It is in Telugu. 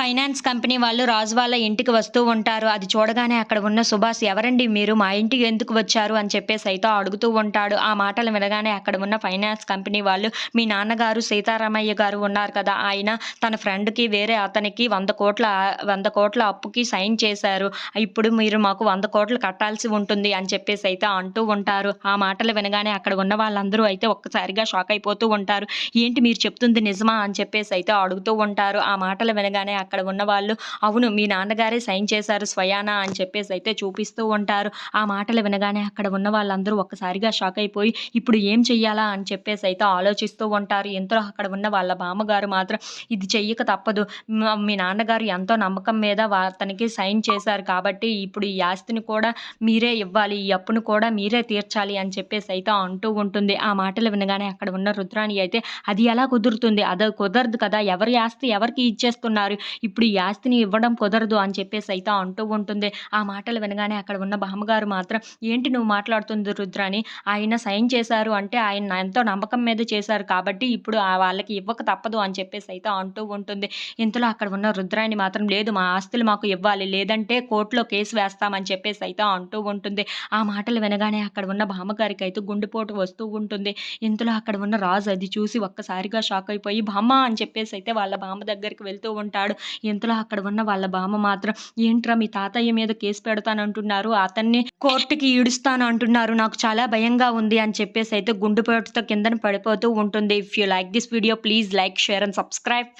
ఫైనాన్స్ కంపెనీ వాళ్ళు రాజు వాళ్ళ ఇంటికి వస్తూ ఉంటారు. అది చూడగానే అక్కడ ఉన్న సుభాష్ ఎవరండి మీరు? మా ఇంటికి ఎందుకు వచ్చారు? అని చెప్పేసి అయితే అడుగుతూ ఉంటాడు. ఆ మాటలు వినగానే అక్కడ ఉన్న ఫైనాన్స్ కంపెనీ వాళ్ళు మీ నాన్నగారు సీతారామయ్య గారు ఉన్నారు కదా ఆయన తన ఫ్రెండ్కి వేరే అతనికి వంద కోట్ల వంద కోట్ల అప్పుకి సైన్ చేశారు. ఇప్పుడు మీరు మాకు వంద కోట్లు కట్టాల్సి ఉంటుంది అని చెప్పేసి అయితే అంటూ ఉంటారు. ఆ మాటలు వినగానే అక్కడ ఉన్న వాళ్ళందరూ అయితే ఒక్కసారిగా షాక్ అయిపోతూ ఉంటారు. ఏంటి మీరు చెప్తుంది నిజమా? అని చెప్పేసి అయితే అడుగుతూ ఉంటారు. ఆ మాటలు వినగానే అక్కడ ఉన్న వాళ్ళు అవును మీ నాన్నగారే సైన్ చేశారు స్వయానా అని చెప్పేసి అయితే చూపిస్తూ ఉంటారు. ఆ మాటలు వినగానే అక్కడ ఉన్న వాళ్ళందరూ ఒక్కసారిగా షాక్ అయిపోయి ఇప్పుడు ఏం చెయ్యాలా? అని చెప్పేసి అయితే ఆలోచిస్తూ ఉంటారు. ఎంతో అక్కడ ఉన్న వాళ్ళ బామ్మగారు మాత్రం ఇది చెయ్యక తప్పదు. మీ నాన్నగారు ఎంతో నమ్మకం మీద అతనికి సైన్ చేశారు కాబట్టి ఇప్పుడు ఈ ఆస్తిని కూడా మీరే ఇవ్వాలి ఈ అప్పును కూడా మీరే తీర్చాలి అని చెప్పేసి అయితే అంటూ ఉంటుంది. ఆ మాటలు వినగానే అక్కడ ఉన్న రుద్రాణి అయితే అది ఎలా కుదురుతుంది? అది కుదరదు కదా. ఎవరి ఆస్తి ఎవరికి ఇచ్చేస్తున్నారు? ఇప్పుడు ఈ ఆస్తిని ఇవ్వడం కుదరదు అని చెప్పేసి అయితే అంటూ ఉంటుంది. ఆ మాటలు వినగానే అక్కడ ఉన్న బామ్మగారు మాత్రం ఏంటి నువ్వు మాట్లాడుతుంది రుద్రాని ఆయన సైన్ చేశారు అంటే ఆయన ఎంతో నమ్మకం మీద చేశారు కాబట్టి ఇప్పుడు ఆ వాళ్ళకి ఇవ్వక తప్పదు అని చెప్పేసి అయితే అంటూ ఉంటుంది. ఇంతలో అక్కడ ఉన్న రుద్రాన్ని మాత్రం లేదు మా ఆస్తులు మాకు ఇవ్వాలి లేదంటే కోర్టులో కేసు వేస్తామని చెప్పేసి అయితే అంటూ ఉంటుంది. ఆ మాటలు వినగానే అక్కడ ఉన్న బామ్మగారికి అయితే గుండెపోటు వస్తూ ఉంటుంది. ఇంతలో అక్కడ ఉన్న రాజు అది చూసి ఒక్కసారిగా షాక్ అయిపోయి బామ్మ అని చెప్పేసి అయితే వాళ్ళ బామ్మ దగ్గరికి వెళ్తూ ఉంటాడు. ఇంతలో అక్కడ ఉన్న వాళ్ళ బామ్మ మాత్రం ఏంట్రా మీ తాతయ్య మీద కేసు పెడతానంటున్నారు అతన్ని కోర్టుకి ఈడుస్తాను అంటున్నారు నాకు చాలా భయంగా ఉంది అని చెప్పేసి అయితే గుండెపోటుతో కిందన పడిపోతూ ఉంటుంది. If you like this video please like share and subscribe